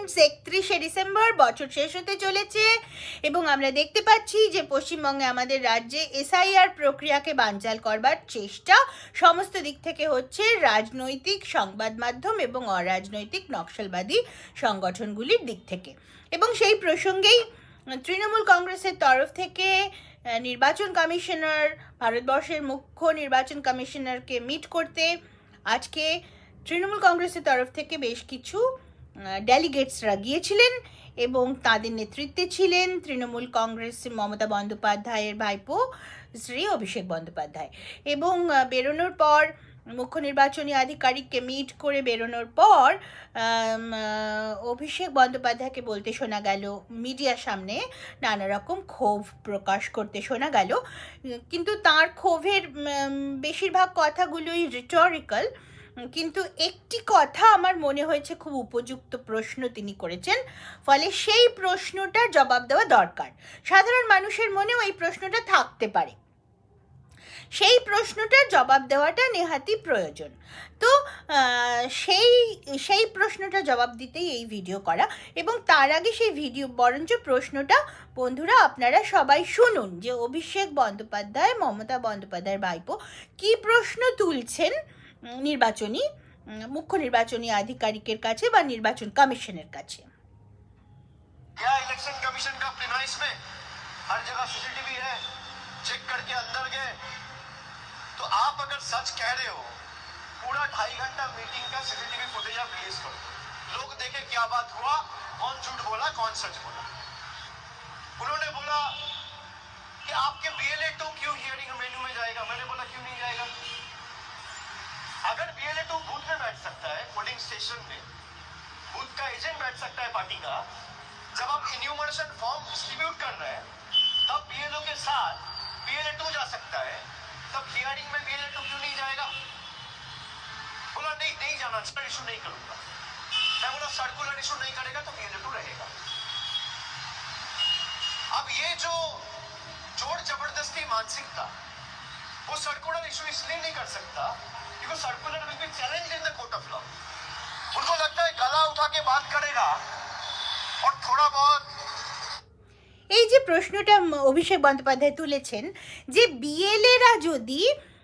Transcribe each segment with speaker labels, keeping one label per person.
Speaker 1: Friends একত্রিশে December, বছর শেষ হতে চলেছে। এবং আমরা দেখতে পাচ্ছি যে পশ্চিমবঙ্গে আমাদের রাজ্যে এসআইআর প্রক্রিয়াকে বানচাল করবার চেষ্টা সমস্ত দিক থেকে হচ্ছে রাজনৈতিক সংবাদ মাধ্যম এবং অরাজনৈতিক নকশালবাদী সংগঠনগুলির দিক থেকে। এবং সেই প্রসঙ্গেই তৃণমূল কংগ্রেসের তরফ থেকে নির্বাচন কমিশনার, ভারতবর্ষের মুখ্য নির্বাচন কমিশনারকে মিট করতে আজকে তৃণমূল কংগ্রেসের তরফ থেকে বেশ কিছু ডেলিগেটসরা গিয়েছিলেন এবং তাদের নেতৃত্বে ছিলেন তৃণমূল কংগ্রেস মমতা বন্দ্যোপাধ্যায়ের ভাইপো শ্রী অভিষেক বন্দ্যোপাধ্যায়। এবং বেরোনোর পর, মুখ্য নির্বাচনী আধিকারিককে মিট করে বেরোনোর পর অভিষেক বন্দ্যোপাধ্যায়কে বলতে শোনা গেল মিডিয়ার সামনে নানা রকম ক্ষোভ প্রকাশ করতে শোনা গেল। কিন্তু তার ক্ষোভের বেশিরভাগ কথাগুলোই রিটরিক্যাল কিন্তু একটি কথা আমার মনে হয়েছে খুব উপযুক্ত প্রশ্ন তিনি করেছেন। ফলে সেই প্রশ্নটার জবাব দেওয়া দরকার। সাধারণ মানুষের মনেও এই প্রশ্নটা থাকতে পারে। সেই প্রশ্নটার জবাব দেওয়াটা নেহাতি প্রয়োজন। তো সেই সেই প্রশ্নটা জবাব দিতেই এই ভিডিও করা এবং তার আগে সেই ভিডিও, বরঞ্চ প্রশ্নটা বন্ধুরা আপনারা সবাই শুনুন যে অভিষেক বন্দ্যোপাধ্যায়, মমতা বন্দ্যোপাধ্যায়ের ভাইপো কি প্রশ্ন তুলছেন। নির্বাচনী উম, মুখ্য নির্বাচনী আধিকারিকের কাছে বা নির্বাচন কমিশনের কাছে
Speaker 2: क्या इलेक्शन कमीशन का प्रिमाइस में हर जगह सीसीटीवी है चेक करके अंदर गए तो आप अगर सच कह रहे हो पूरा ढाई घंटा मीटिंग का सीसीटीवी फुटेज आप रिलीज करो लोग देखे क्या बात हुआ कौन झूठ बोला कौन सच बोला उन्होंने बोला कि आपके बीएलए टू क्यों हियरिंग मेन्यू में जाएगा मैंने बोला क्यों नहीं जाएगा अगर बीएलए टू बूथ में बैठ सकता है पोलिंग स्टेशन में। बूथ का एजेंट बैठ सकता है पार्टी का। जब आप इन्यूमरेशन फॉर्म डिस्ट्रीब्यूट कर रहे हैं, तब बीएलओ के साथ बीएलए टू जा सकता है। तब हियरिंग में बीएलए टू क्यों नहीं जाएगा? बोला, नहीं नहीं जाना इशू नहीं करूँगा। मैं बोला सर्कुलर इशू नहीं करेगा तो बीएलए टू रहेगा। अब ये जो ज़ोर ज़बरदस्ती मानसिकता, वो सर्कुलर इशू इसलिए नहीं कर सकता क्योंकि circular will be challenge in the court of law उनको लगता है गला उठा के बात करेगा और थोड़ा बहुत
Speaker 1: এই যে প্রশ্নটা উম, অভিষেক বন্দ্যোপাধ্যায় তুলেছেন যে বিএলএরা যদি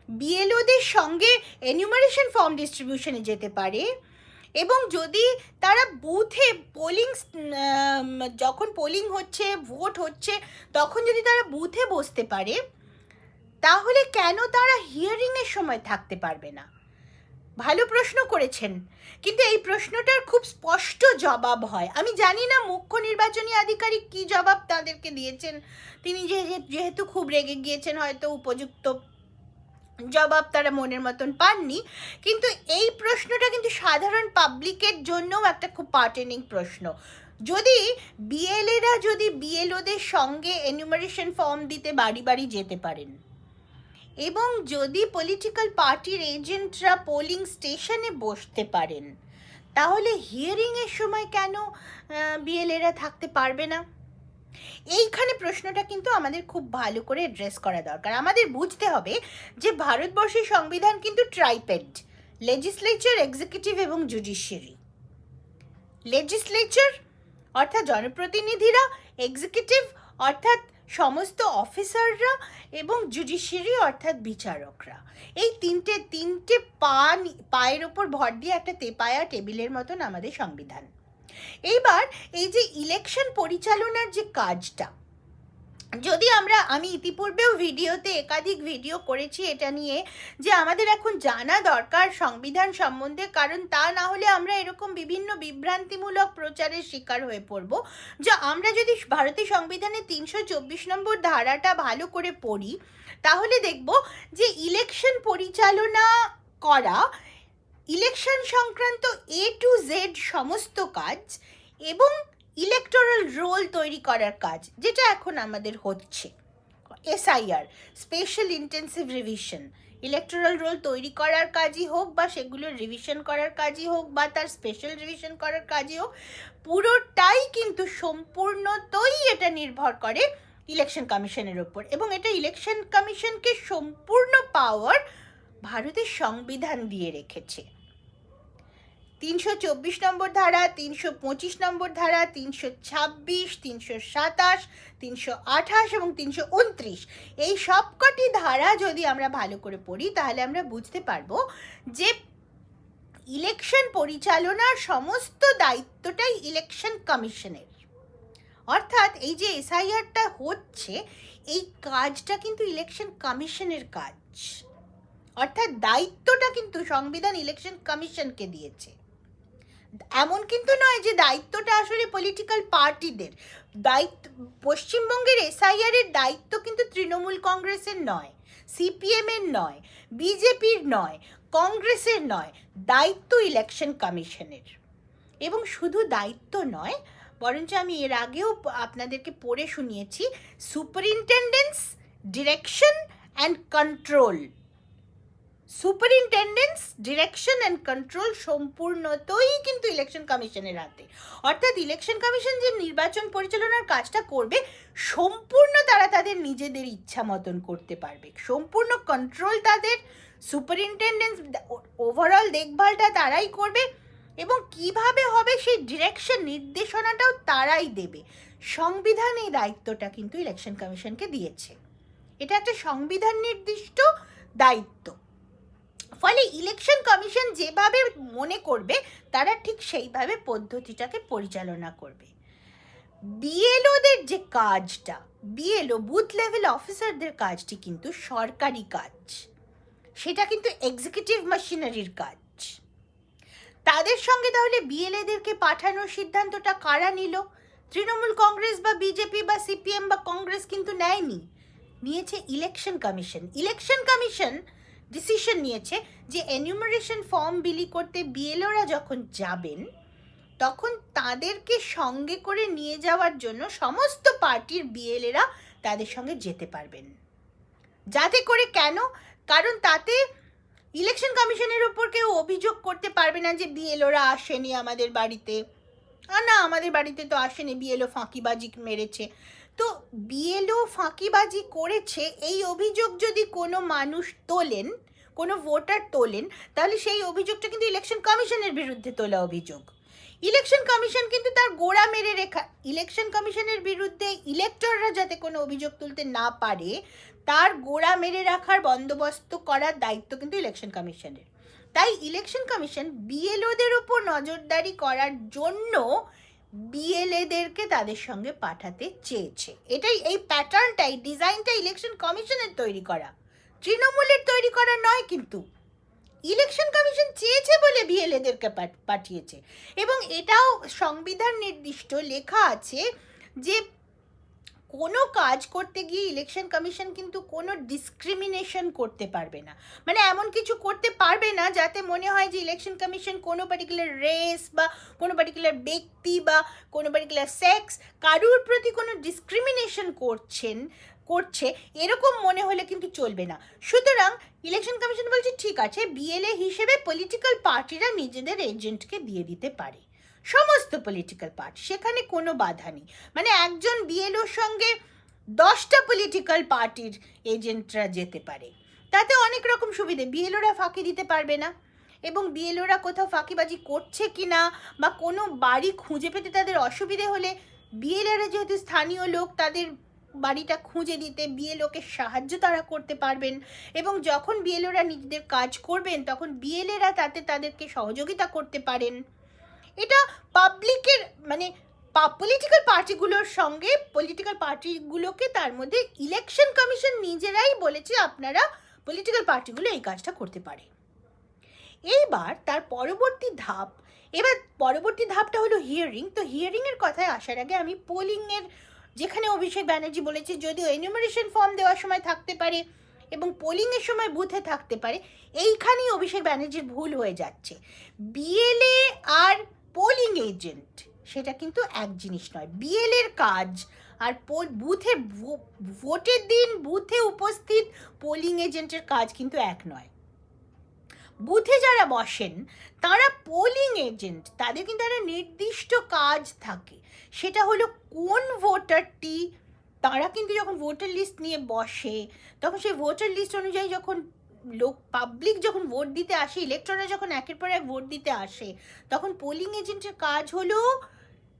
Speaker 1: বিএলওদের সঙ্গে এনিউমারেশন ফর্ম ডিস্ট্রিবিউশনে যেতে পারে এবং যদি তারা বুথে পোলিং যখন পোলিং হচ্ছে ভোট হচ্ছে তখন যদি তারা বুথে বসতে পারে তাহলে কেন তারা হিয়ারিংয়ের সময় থাকতে পারবে না ভালো প্রশ্ন করেছেন। কিন্তু এই প্রশ্নটার খুব স্পষ্ট জবাব হয়। আমি জানি না মুখ্য নির্বাচনী আধিকারিক কি জবাব তাদেরকে দিয়েছেন। তিনি যেহে- যেহেতু খুব রেগে গিয়েছেন, হয়তো উপযুক্ত জবাব তারা মনের মতন পাননি। কিন্তু এই প্রশ্নটা কিন্তু সাধারণ পাবলিকের জন্যও একটা খুব পার্টেনিং প্রশ্ন। যদি বিএলএরা যদি বিএলওদের সঙ্গে এনুমারেশন ফর্ম দিতে বাড়ি বাড়ি যেতে পারেন এবং যদি পলিটিক্যাল পার্টির এজেন্টরা পোলিং স্টেশনে বসতে পারেন, তাহলে হিয়ারিংয়ের সময় কেন বিএলএরা থাকতে পারবে না? এইখানে প্রশ্নটা কিন্তু আমাদের খুব ভালো করে অ্যাড্রেস করা দরকার। আমাদের বুঝতে হবে যে ভারতবর্ষের সংবিধান কিন্তু ট্রাইপেড লেজিসলেচার এক্সিকিউটিভ এবং জুডিশিয়ারি লেজিসলেচার অর্থাৎ জনপ্রতিনিধিরা এক্সিকিউটিভ অর্থাৎ সমস্ত অফিসাররা এবং জুডিশিয়ারি অর্থাৎ বিচারকরা। এই তিনটে তিনটে পা পায়ের ওপর ভর দিয়ে একটা তেপায়া টেবিলের মতন আমাদের সংবিধান। এইবার এই যে ইলেকশন পরিচালনার যে কাজটা যদি আমরা, আমি ইতিপূর্বেও ভিডিওতে একাধিক ভিডিও করেছি এটা নিয়ে, যে আমাদের এখন জানা দরকার সংবিধান সম্বন্ধে, কারণ তা না হলে আমরা এরকম বিভিন্ন বিভ্রান্তিমূলক প্রচারের শিকার হয়ে পড়ব। যে আমরা যদি ভারতীয় সংবিধানের তিনশো চব্বিশ নম্বর ধারাটা ভালো করে পড়ি, তাহলে দেখব যে ইলেকশন পরিচালনা করা, ইলেকশন সংক্রান্ত এ টু জেড সমস্ত কাজ এবং ইলেকটোরাল রোল তৈরি করার কাজ, যেটা এখন আমাদের হচ্ছে। SIR special intensive revision electoral roll তৈরি করার কাজই হোক বা সেগুলোর রিভিশন করার কাজই হোক বা তার স্পেশাল রিভিশন করার কাজই হোক, পুরোটাই কিন্তু সম্পূর্ণতই এটা নির্ভর করে ইলেকশন কমিশনের ওপর। এবং এটা ইলেকশন কমিশনকে সম্পূর্ণ পাওয়ার ভারতের সংবিধান দিয়ে রেখেছে। তিনশো চব্বিশ নম্বর ধারা, তিনশো পঁচিশ নম্বর ধারা, তিনশো ছাব্বিশ, তিনশো সাতাশ, তিনশো আঠাশ এবং তিনশো উনত্রিশ। এই সবকটি ধারা যদি আমরা ভালো করে পড়ি, তাহলে আমরা বুঝতে পারব যে ইলেকশন পরিচালনার সমস্ত দায়িত্বটাই ইলেকশন কমিশনের। অর্থাৎ এই যে এসআইআরটা হচ্ছে, এই কাজটা কিন্তু ইলেকশন কমিশনের কাজ। অর্থাৎ দায়িত্বটা কিন্তু সংবিধান ইলেকশন কমিশনকে দিয়েছে। এমন কিন্তু নয় যে দায়িত্বটা আসলে পলিটিক্যাল পার্টিদের দায়িত্ব, পশ্চিমবঙ্গের এসআইআর এর দায়িত্ব কিন্তু তৃণমূল কংগ্রেসের নয় সিপিএম এর নয় বিজেপির নয়, কংগ্রেসের নয়, দায়িত্ব ইলেকশন কমিশনের এবং শুধু দায়িত্ব নয়, বরঞ্চ আমি এর আগেও আপনাদেরকে পড়ে শুনিয়েছি superintendence direction and control superintendence direction and control সম্পূর্ণতই কিন্তু ইলেকশন কমিশনের হাতে। অর্থাৎ ইলেকশন কমিশন যে নির্বাচন পরিচালনার কাজটা করবে, সম্পূর্ণ তারা তাদের নিজেদের ইচ্ছা মতন করতে পারবে। সম্পূর্ণ কন্ট্রোল তাদের সুপারিনটেন্ডেন্স ওভারঅল দেখভালটা তারাই করবে এবং কীভাবে হবে সেই ডিরেকশন নির্দেশনাটাও তারাই দেবে। সংবিধান এই দায়িত্বটা কিন্তু ইলেকশন কমিশনকে দিয়েছে। এটা একটা সংবিধান নির্দিষ্ট দায়িত্ব। ফলে ইলেকশন কমিশন যেভাবে মনে করবে, তারা ঠিক সেইভাবে পদ্ধতিটাকে পরিচালনা করবে। বিএলওদের যে কাজটা বিএলও বুথ লেভেল অফিসারদের কাজটি কিন্তু সরকারি কাজ। সেটা কিন্তু এক্সিকিউটিভ মেশিনারির কাজ। তাদের সঙ্গে তাহলে বিএলএদেরকে পাঠানোর সিদ্ধান্তটা কারা নিল? তৃণমূল কংগ্রেস বা বিজেপি বা সিপিএম বা কংগ্রেস কিন্তু নেয়নি। নিয়েছে election commission election commission decision নিয়েছে যে এনিউমারেশন ফর্ম বিলি করতে বিএলওরা যখন যাবেন, তখন তাদেরকে সঙ্গে করে নিয়ে যাওয়ার জন্য সমস্ত পার্টির বিএলএরা তাদের সঙ্গে যেতে পারবেন। যাতে করে কেন? কারণ তাতে ইলেকশন কমিশনের উপর কেউ অভিযোগ করতে পারবে না যে বিএলওরা আসেনি আমাদের বাড়িতে। আর না, আমাদের বাড়িতে তো আসেনি বিএলও ফাঁকিবাজি মেরেছে। তো বিএলও ফাঁকিবাজি করেছে, এই অভিযোগ যদি কোনো মানুষ তোলেন, কোনো ভোটার তোলেন, তাহলে সেই অভিযোগটা কিন্তু ইলেকশন কমিশনের বিরুদ্ধে তোলা অভিযোগ। ইলেকশন কমিশন কিন্তু তার গোড়া মেরে রেখা ইলেকশন কমিশনের বিরুদ্ধে ইলেক্টররা যাতে কোনো অভিযোগ তুলতে না পারে, তার গোড়া মেরে রাখার বন্দোবস্ত করার দায়িত্ব কিন্তু ইলেকশন কমিশনের। তাই ইলেকশন কমিশন বিএলওদের উপর নজরদারি করার জন্য বিএলএদেরকে তাদের সঙ্গে পাঠাতে চেয়েছে। এটাই এই প্যাটার্নটাই ডিজাইনটা ইলেকশন কমিশনের তৈরি করা। তৃণমূলের তৈরি করা নয় কিন্তু। ইলেকশন কমিশন চেয়েছে বলে বিএলএদেরকে পাঠিয়েছে। এবং এটাও সংবিধান নির্দিষ্ট লেখা আছে যে কোনো কাজ করতে গিয়ে ইলেকশন কমিশন কিন্তু কোনো ডিসক্রিমিনেশন করতে পারবে না। মানে এমন কিছু করতে পারবে না যাতে মনে হয় যে ইলেকশন কমিশন কোনো পার্টিকুলার রেস বা কোনো পার্টিকুলার ব্যক্তি বা কোনো পার্টিকুলার সেক্স কারুর প্রতি কোনো ডিসক্রিমিনেশন করছেন, করছে, এরকম মনে হলে কিন্তু চলবে না। সুতরাং ইলেকশন কমিশন বলছে, ঠিক আছে বিএলএ হিসেবে পলিটিক্যাল পার্টিরা নিজেদের এজেন্টকে দিয়ে দিতে পারে। সমস্ত পলিটিক্যাল পার্টি সেখানে কোনো বাধা নেই। মানে একজন বিএলওর সঙ্গে দশটা পলিটিক্যাল পার্টির এজেন্টরা যেতে পারে। তাতে অনেক রকম সুবিধে বিএলওরা ফাঁকি দিতে পারবে না। এবং বিএলওরা কোথাও ফাঁকিবাজি করছে কি না, বা কোনো বাড়ি খুঁজে পেতে তাদের অসুবিধে হলে বিএলএরা যেহেতু স্থানীয় লোক, তাদের বাড়িটা খুঁজে দিতে বিএলওকে সাহায্য তারা করতে পারবেন। এবং যখন বিএলওরা নিজেদের কাজ করবেন, তখন বিএলএরা তাতে তাদেরকে সহযোগিতা করতে পারেন। এটা পাবলিকের মানে পলিটিক্যাল পার্টিগুলোর সঙ্গে পলিটিক্যাল পার্টিগুলোকে তার মধ্যে ইলেকশন কমিশন নিজেরাই বলেছে আপনারা পলিটিক্যাল পার্টিগুলো এই কাজটা করতে পারে। এইবার তার পরবর্তী ধাপ, এবার পরবর্তী ধাপটা হলো হিয়ারিং তো হিয়ারিংয়ের কথায় আসার আগে আমি পোলিংয়ের যেখানে অভিষেক ব্যানার্জি বলেছে, যদিও এনিউমারেশন ফর্ম দেওয়ার সময় থাকতে পারে এবং পোলিংয়ের সময় বুথে থাকতে পারে, এইখানেই অভিষেক ব্যানার্জির ভুল হয়ে যাচ্ছে। বিএলএ আর পোলিং এজেন্ট সেটা কিন্তু এক জিনিস নয় বিএলএর কাজ। আর বুথে ভোটের দিন বুথে উপস্থিত পোলিং এজেন্টের কাজ কিন্তু এক নয়। বুথে যারা বসেন, তারা পোলিং এজেন্ট তাদের কিন্তু একটা নির্দিষ্ট কাজ থাকে। সেটা হলো কোন ভোটারটি, তারা কিন্তু যখন ভোটার লিস্ট নিয়ে বসে, তখন সেই ভোটার লিস্ট অনুযায়ী যখন লোক পাবলিক যখন ভোট দিতে আসে ইলেকট্রনরা যখন একের পর এক ভোট দিতে আসে, তখন পোলিং এজেন্টের কাজ হলো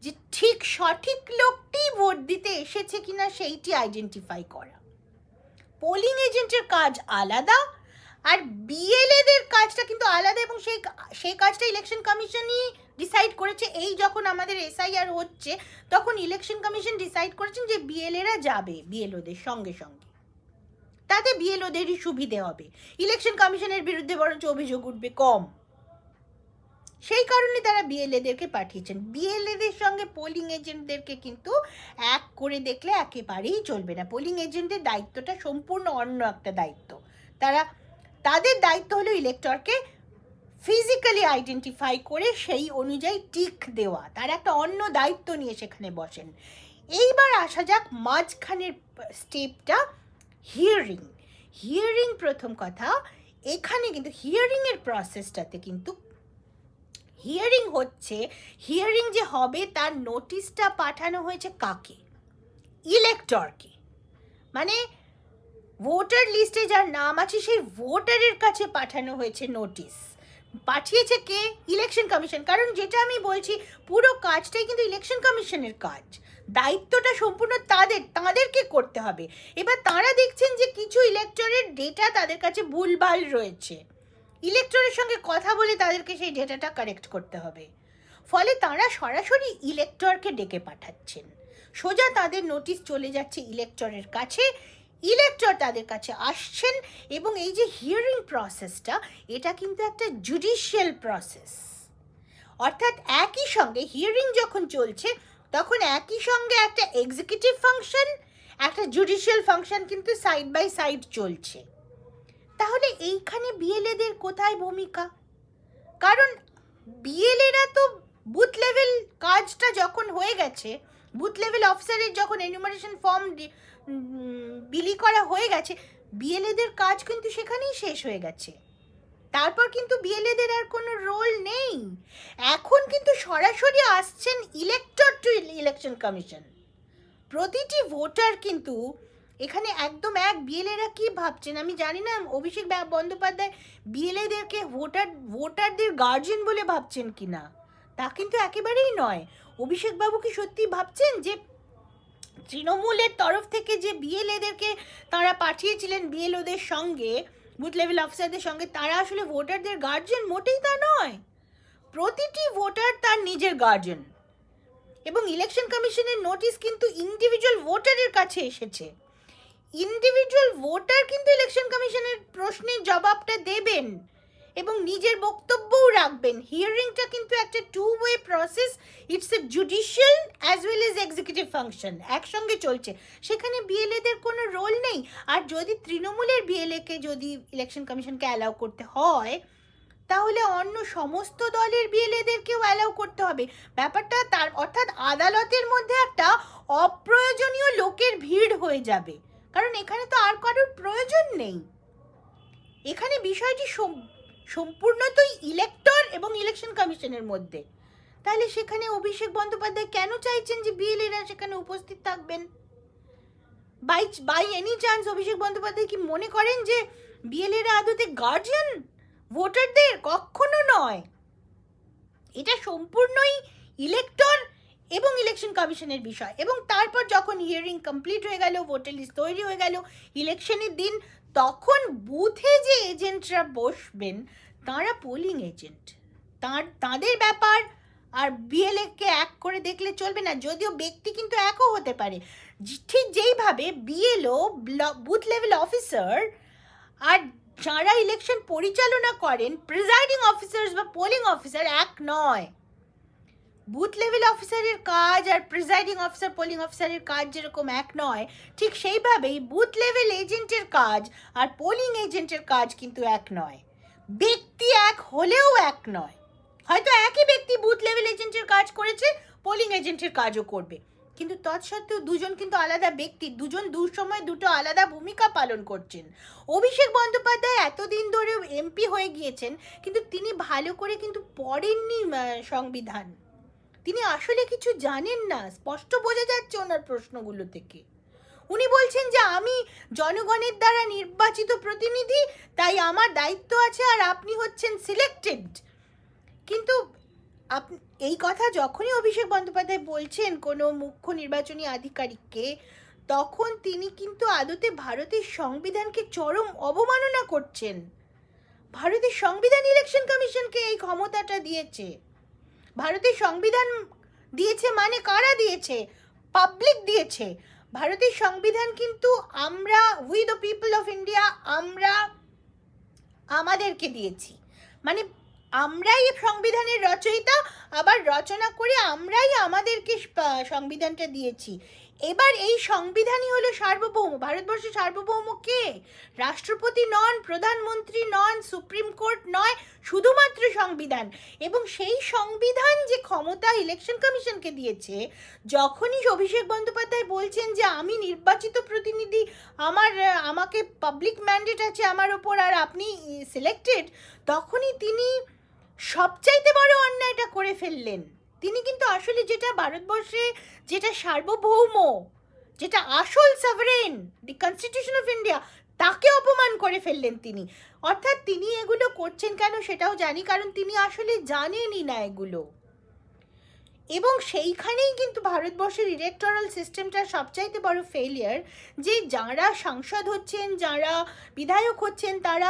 Speaker 1: যে ঠিক সঠিক লোকটি ভোট দিতে এসেছে কিনা সেইটি আইডেন্টিফাই করা। পোলিং এজেন্টের কাজ আলাদা, আর বিএলএদের কাজটা কিন্তু আলাদা এবং সেই সেই কাজটা ইলেকশন কমিশনই ডিসাইড করেছে। এই যখন আমাদের এসআইআর হচ্ছে, তখন ইলেকশন কমিশন ডিসাইড করেছেন যে বিএলএরা যাবে বিএলওদের সঙ্গে সঙ্গে। তাতে বিএলওদেরই সুবিধে হবে। ইলেকশন কমিশনের বিরুদ্ধে বরঞ্চ অভিযোগ উঠবে কম। সেই কারণে তারা বিএলএদেরকে পাঠিয়েছেন। বিএলএদের সঙ্গে পোলিং এজেন্টদেরকে কিন্তু এক করে দেখলে একেবারেই চলবে না। পোলিং এজেন্টের দায়িত্বটা সম্পূর্ণ অন্য একটা দায়িত্ব। তারা, তাদের দায়িত্ব হলো ইলেক্টরকে ফিজিক্যালি আইডেন্টিফাই করে সেই অনুযায়ী টিক দেওয়া। তার একটা অন্য দায়িত্ব নিয়ে সেখানে বসেন। এইবার আসা যাক মাঝখানের স্টেপটা হিয়ারিং হিয়ারিং প্রথম কথা, এখানে কিন্তু হিয়ারিংয়ের প্রসেসটাতে কিন্তু হিয়ারিং হচ্ছে হিয়ারিং যে হবে তার নোটিশটা পাঠানো হয়েছে কাকে? ইলেক্টরকে মানে ভোটার লিস্টে যার নাম আছে সেই ভোটারের কাছে পাঠানো হয়েছে নোটিশ পাঠিয়েছে কে? ইলেকশন কমিশন কারণ যেটা আমি বলছি, পুরো কাজটাই কিন্তু ইলেকশন কমিশনের কাজ। দায়িত্বটা সম্পূর্ণ তাদের, তাদেরকে করতে হবে। এবার তারা দেখছেন যে কিছু ইলেকটরের ডেটা তাদের কাছে ভুলভাল রয়েছে। ইলেকটরের সঙ্গে কথা বলে তাদেরকে সেই ডেটাটা কারেক্ট করতে হবে। ফলে তারা সরাসরি ইলেকটরকে ডেকে পাঠাচ্ছেন। সোজা তাদের নোটিশ চলে যাচ্ছে ইলেকটরের কাছে। ইলেকটর তাদের কাছে আসছেন এবং এই যে হিয়ারিং প্রসেসটা এটা কিন্তু একটা জুডিশিয়াল প্রসেস অর্থাৎ একই সঙ্গে হিয়ারিং যখন চলছে তখন একই সঙ্গে একটা এক্সিকিউটিভ ফাংশন একটা জুডিশিয়াল ফাংশন কিন্তু সাইড বাই সাইড চলছে। তাহলে এইখানে বিএলএদের কোথায় ভূমিকা? কারণ বিএলএরা তো বুথ লেভেল কাজটা যখন হয়ে গেছে বুথ লেভেল অফিসারের যখন এনুমারেশন ফর্ম বিলি করা হয়ে গেছে বিএলএদের কাজ কিন্তু সেখানেই শেষ হয়ে গেছে। তারপর কিন্তু বিএলএদের আর কোনো রোল নেই। এখন কিন্তু সরাসরি আসছেন ইলেক্টর টু ইলেকশন কমিশন প্রতিটি ভোটার কিন্তু এখানে একদম এক বিএলএরা কি ভাবছেন? আমি জানি না, অভিষেক বন্দ্যোপাধ্যায় বিএলএদেরকে ভোটার ভোটারদের গার্জিয়ান বলে ভাবছেন কি না তা কিন্তু একেবারেই নয়। অভিষেক বাবু কি সত্যি ভাবছেন যে তৃণমূলের তরফ থেকে যে বিএলএদেরকে তারা পাঠিয়েছিলেন বিএলওদের সঙ্গে বুথ লেভেল অফিসারদের সঙ্গে, তারা আসলে ভোটারদের গার্জেন মোটেই তা নয়। প্রতিটি ভোটার তার নিজের গার্জেন এবং ইলেকশন কমিশনের নোটিশ কিন্তু ইন্ডিভিজুয়াল ভোটারের কাছে এসেছে। ইন্ডিভিজুয়াল ভোটার কিন্তু ইলেকশন কমিশনের প্রশ্নের জবাবটা দেবেন। এবং নিজের বক্তব্যও রাখবেন। হিয়ারিংটা কিন্তু একটা two way process it's a judicial as well as executive function একসঙ্গে চলছে। সেখানে বিএলএদের কোনো রোল নেই। আর যদি তৃণমূলের বিএলএকে যদি ইলেকশন কমিশনকে অ্যালাউ করতে হয়, তাহলে অন্য সমস্ত দলের বিএলএদেরকেও অ্যালাউ করতে হবে। ব্যাপারটা তার, অর্থাৎ আদালতের মধ্যে একটা অপ্রয়োজনীয় লোকের ভিড় হয়ে যাবে। কারণ এখানে তো আর কারোর প্রয়োজন নেই। এখানে বিষয়টি সম- সম্পূর্ণতই ইলেক্টর এবং ইলেকশন কমিশনের মধ্যে। তাহলে সেখানে অভিষেক বন্দ্যোপাধ্যায় কেন চাইছেন যে বিএলএরা সেখানে উপস্থিত থাকবেন? By by any chance Abhishek Bandyopadhyay কি মনে করেন যে বিএলএরা আদতে গার্জিয়ান ভোটারদের কখনো নয়। এটা সম্পূর্ণই ইলেক্টর এবং ইলেকশন কমিশনের বিষয়। এবং তারপর যখন হিয়ারিং কমপ্লিট হয়ে গেল ভোটার লিস্ট তৈরি হয়ে গেল ইলেকশনের দিন তখন বুথে যে এজেন্টরা বসবেন, তারা পোলিং এজেন্ট তার, তাদের ব্যাপার আর বিএলএকে এক করে দেখলে চলবে না, যদিও ব্যক্তি কিন্তু একও হতে পারে। ঠিক যেইভাবে বিএলও বুথ লেভেল অফিসার আর যারা ইলেকশন পরিচালনা করেন প্রিজাইডিং অফিসার্স বা পোলিং অফিসার এক নয়। বুথ লেভেল অফিসারের কাজ আর প্রিজাইডিং অফিসার পোলিং অফিসারের কাজ যেরকম এক নয়, ঠিক সেইভাবেই বুথ লেভেল এজেন্টের কাজ আর পোলিং এজেন্টের কাজ কিন্তু এক নয়। ব্যক্তি এক হলেও এক নয়। হয়তো একই ব্যক্তি বুথ লেভেল এজেন্টের কাজ করেছে পোলিং এজেন্টের কাজও করবে। কিন্তু তৎসত্ত্বেও দুজন কিন্তু আলাদা ব্যক্তি, দুজন দু সময় দুটো আলাদা ভূমিকা পালন করছেন। অভিষেক বন্দ্যোপাধ্যায় এতদিন ধরে এমপি হয়ে গিয়েছেন, কিন্তু তিনি ভালো করে কিন্তু পড়েননি সংবিধান। তিনি আসলে কিছু জানেন না। স্পষ্ট বোঝা যাচ্ছে ওনার প্রশ্নগুলো থেকে। উনি বলছেন যে, আমি জনগণের দ্বারা নির্বাচিত প্রতিনিধি, তাই আমার দায়িত্ব আছে আর আপনি হচ্ছেন সিলেক্টেড কিন্তু আপ, এই কথা যখনই অভিষেক বন্দ্যোপাধ্যায় বলছেন কোনো মুখ্য নির্বাচনী আধিকারিককে, তখন তিনি কিন্তু আদতে ভারতের সংবিধানকে চরম অবমাননা করছেন। ভারতের সংবিধান ইলেকশন কমিশনকে এই ক্ষমতাটা দিয়েছে। ভারতের সংবিধান দিয়েছে মানে কারা দিয়েছে? পাবলিক দিয়েছে। ভারতের সংবিধান কিন্তু আমরা we the people of India আমরা, আমাদেরকে দিয়েছি। মানে আমরাই সংবিধানের রচয়িতা, আবার রচনা করে আমরাই আমাদেরকে সংবিধানটা দিয়েছি। এবার এই সংবিধানই হলো সার্বভৌম। ভারতবর্ষের সার্বভৌম কে? রাষ্ট্রপতি নন, প্রধানমন্ত্রী নন, সুপ্রিম কোর্ট নয়, শুধুমাত্র সংবিধান। এবং সেই সংবিধান যে ক্ষমতা ইলেকশন কমিশনকে দিয়েছে, যখনই অভিষেক বন্দ্যোপাধ্যায় বলছেন যে আমি নির্বাচিত প্রতিনিধি, আমার, আমাকে পাবলিক ম্যান্ডেট আছে আমার ওপর আর আপনি সিলেক্টেড তখনই তিনি সবচাইতে বড় অন্যায়টা করে ফেললেন। তিনি কিন্তু আসলে যেটা ভারতবর্ষে যেটা সার্বভৌম, যেটা আসল sovereign the constitution of India তাকে অপমান করে ফেললেন তিনি। অর্থাৎ তিনি এগুলো করছেন কেন সেটাও জানি, কারণ তিনি আসলে জানেনই না এগুলো। এবং সেইখানেই কিন্তু ভারতবর্ষের ইলেকটোরাল সিস্টেমটার সবচাইতে বড় ফেলিয়ার যে যারা সাংসদ হচ্ছেন, যারা বিধায়ক হচ্ছেন, তারা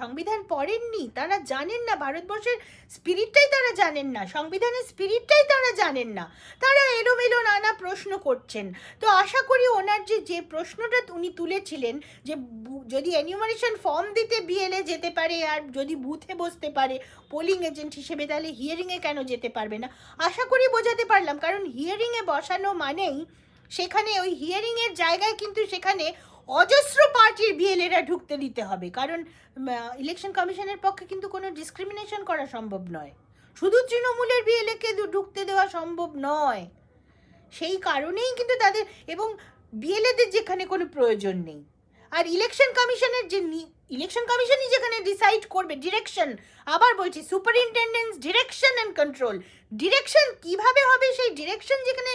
Speaker 1: সংবিধান পড়েননি, তারা জানেন না, ভারতবর্ষের স্পিরিটটাই তারা জানেন না, সংবিধানের স্পিরিটটাই তারা জানেন না। তারা এলোমেলো নানা প্রশ্ন করছেন। তো আশা করি ওনার যে যে প্রশ্নটা উনি তুলেছিলেন, যে যদি এনিউমারেশন ফর্ম দিতে বিএলএ যেতে পারে আর যদি বুথে বসতে পারে পোলিং এজেন্ট হিসেবে, তাহলে হিয়ারিংয়ে কেন যেতে পারবে না? আশা করি বোঝাতে পারলাম, কারণ হিয়ারিংয়ে বসানো মানেই সেখানে ওই হিয়ারিংয়ের জায়গায় কিন্তু সেখানে অজস্র পার্টির বিএলএরা ঢুকতে দিতে হবে। কারণ ইলেকশন কমিশনের পক্ষে কিন্তু কোনো ডিসক্রিমিনেশন করা সম্ভব নয়। শুধু তৃণমূলের বিএলএকে ঢুকতে দেওয়া সম্ভব নয়। সেই কারণেই কিন্তু তাদের, এবং বিএলএদের যেখানে কোনো প্রয়োজন নেই। আর ইলেকশন কমিশনের যে ইলেকশন কমিশনই যেখানে ডিসাইড করবে ডিরেকশন আবার বলছি superintendence direction and control direction কীভাবে হবে সেই ডিরেকশন যেখানে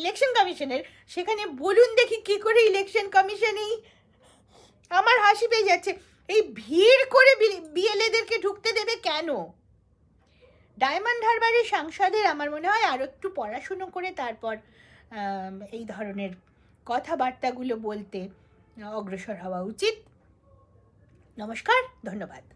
Speaker 1: ইলেকশন কমিশনের সেখানে বলুন দেখি কি করে ইলেকশন কমিশনেই আমার হাসি পেয়ে যাচ্ছে। এই ভিড় করে বিএলএদেরকে ঢুকতে দেবে কেন? ডায়মন্ড হারবারের সাংসদের আমার মনে হয় আরও একটু পড়াশুনো করে তারপর এই ধরনের কথাবার্তাগুলো বলতে অগ্রসর হওয়া উচিত। নমস্কার ধন্যবাদ।